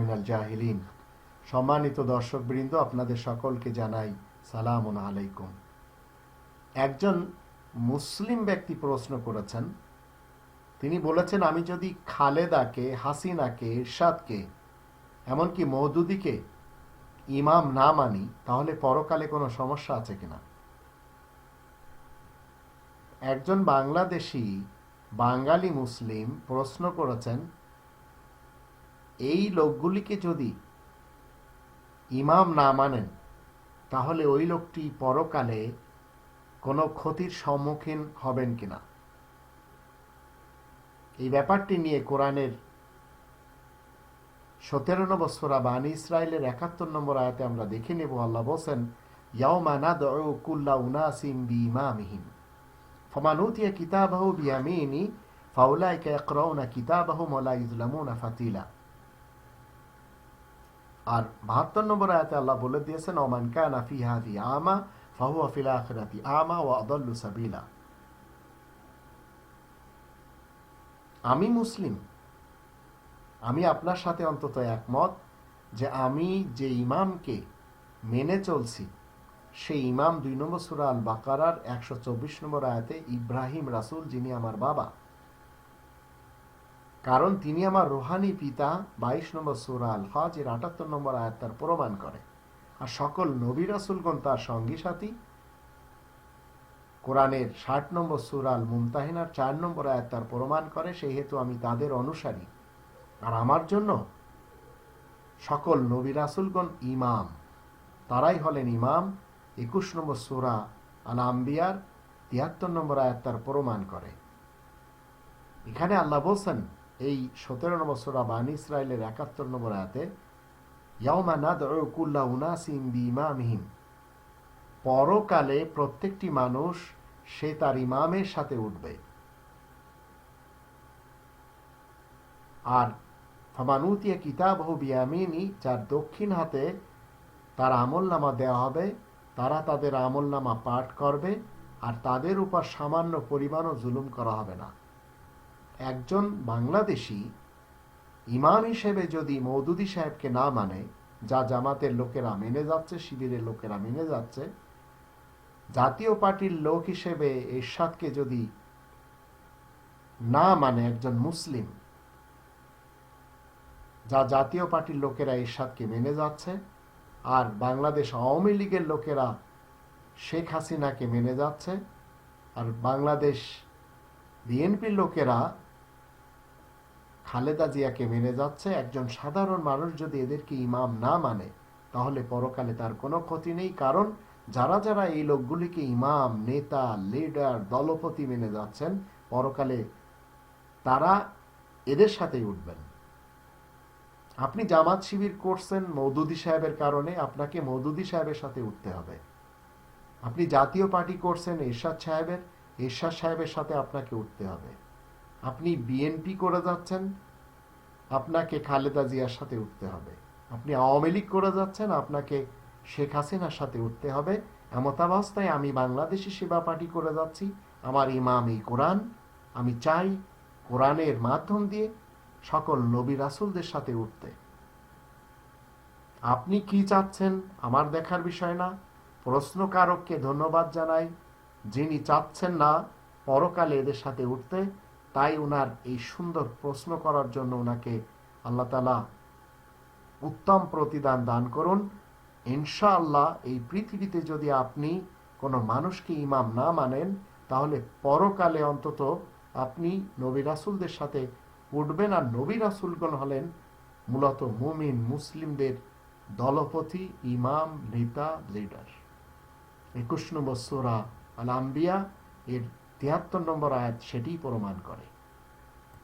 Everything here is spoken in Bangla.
মিনাল জাহিলিন। সম্মানিত দর্শকবৃন্দ, আপনাদের সকলকে জানাই সালাম আলাইকুম। একজন মুসলিম ব্যক্তি প্রশ্ন করেছেন, তিনি বলেছেন, আমি যদি খালেদাকে, হাসিনাকে, ইরশাদকে, এমনকি মৌদুদিকে ইমাম না মানি, তাহলে পরকালে কোনো সমস্যা আছে কিনা? একজন বাংলাদেশি বাঙালি মুসলিম প্রশ্ন করেছেন এই লোকগুলিকে যদি ইমাম না মানেন, তাহলে ওই লোকটি পরকালে কোনো ক্ষতির সম্মুখীন হবেন কিনা? এই ব্যাপারটি নিয়ে কোরআনের সতেরো নম্বর সোরা বানি ইসরায়েলের একাত্তর নম্বর আয়াতে আমরা দেখে নেব, আল্লাহ বলছেন, ইয়াউমা নাদউ কুল্লা উনাসিম বিইমামিহিম। ফামান উতিয়া কিতাবাহু বিয়ামিনি, ফাউলাইকা ইয়াকরাউনা কিতাবাহুম ওয়া লা ইযলামুনা ফাতিলা। আর বাহাত্তর নম্বর আয়াতে আল্লাহ বলে দিয়েছেন, ওমান কানা ফি আমা, ফাহুয়া ফিল আখিরাতি আমা ওয়া আদাল্লু সাবিলা. আমি মুসলিম। আমি আপনার সাথে অন্তত একমত যে আমি যে ইমামকে মেনে চলছি, সেই ইমাম দুই নম্বর সুরা আল বাকারার একশো চব্বিশ নম্বর আয়াতে ইব্রাহিম রাসুল যিনি আমার বাবা কারণ তিনি আমার রোহানি পিতা, বাইশ নম্বর সুরা আল হজ এর আটাত্তর নম্বর আয়াত তার প্রমাণ করে। আর সকল নবী রাসুলগণ তার সঙ্গী সাথী। কোরআনের ষাট নম্বর সুরাল মুমতাহিনার চার নম্বর আয়াত তার প্রমাণ করে সেই হেতু আমি তাদের অনুসারী। আর আমার জন্য সকল নবী রাসুলগণ ইমাম। তারাই হলেন ইমাম, একুশ নম্বর সুরা আল আম্বিয়ার তিয়াত্তর নম্বর আয়াত তার প্রমাণ করে। এখানে আল্লাহ বলছেন এই সতেরো নম্বর সুরা বানি ইসরায়েলের একাত্তর নম্বর আয়াতে, ইয়াউমা নাদউ কুল্লা উনাসিম বিইমামিহিম। পরকালে প্রত্যেকটি মানুষ সে তার ইমামের সাথে উঠবে। আর ফামানুতিয়া কিতাব হু বিয়ামিনী, যার দক্ষিণ হাতে তার আমল নামা দেওয়া হবে, তারা তাদের আমল নামা পাঠ করবে, আর তাদের উপর সামান্য পরিমাণও জুলুম করা হবে না। একজন বাংলাদেশি ইমাম হিসেবে যদি মৌদুদি সাহেবকে না মানে যা জামাতের লোকেরা মেনে যাচ্ছে, শিবিরের লোকেরা মেনে যাচ্ছে, জাতীয় পার্টির লোক হিসেবে এরশাদকে যদি না মানে একজন মুসলিম, যা জাতীয় পার্টির লোকেরা এরশাদকে মেনে যাচ্ছে, আর বাংলাদেশ আওয়ামী লীগের লোকেরা শেখ হাসিনাকে মেনে যাচ্ছে, আর বাংলাদেশ বিএনপির লোকেরা খালেদা জিয়াকে মেনে যাচ্ছে। একজন সাধারণ মানুষ যদি এদেরকে ইমাম না মানে তাহলে পরকালে তার কোনো ক্ষতি নেই। কারণ যারা যারা এই লোকগুলিকে ইমাম, নেতা, লিডার, দলপতি মেনে যাচ্ছেন, পরকালে তারা এদের সাথেই উঠবেন। আপনি জামাত শিবির করছেন মৌদুদি সাহেবের কারণে, আপনাকে মৌদুদি সাহেবের সাথে উঠতে হবে। আপনি জাতীয় পার্টি করছেন এরশাদ সাহেবের এরশাদ সাহেবের সাথে আপনাকে উঠতে হবে। আপনি বিএনপি করে যাচ্ছেন, আপনাকে খালেদা জিয়ার সাথে উঠতে হবে। আপনি আওয়ামী লীগ করে যাচ্ছেন, আপনাকে শেখ হাসিনার সাথে উঠতে হবে। এমতাবস্থায় আমি বাংলাদেশি সেবা পার্টি করে যাচ্ছি। আমার ইমাম এই কোরআন। আমি চাই কোরআনের মাধ্যম দিয়ে সকল নবী রাসুলদের সাথে উঠতে। আপনি কি চাচ্ছেন আমার দেখার বিষয় না? প্রশ্নকারককে ধন্যবাদ জানাই। যিনি চাচ্ছেন না পরকালে এদের সাথে উঠতে, তাই ওনার এই সুন্দর প্রশ্ন করার জন্য ওনাকে আল্লাহ তালা উত্তম প্রতিদান দান করুন। ইনশাআল্লাহ এই পৃথিবীতে যদি আপনি কোনো মানুষকে ইমাম না মানেন, তাহলে পরকালে অন্তত আপনি নবী রাসুলদের সাথে উঠবেন আর নবী রাসুলগণ হলেন মূলত মুমিন মুসলিমদের দলপতি, ইমাম, নেতা লিডার একুশ নম্বর সোরা আল আম্বিয়া এর তিয়াত্তর নম্বর আয়াত সেটি প্রমাণ করে।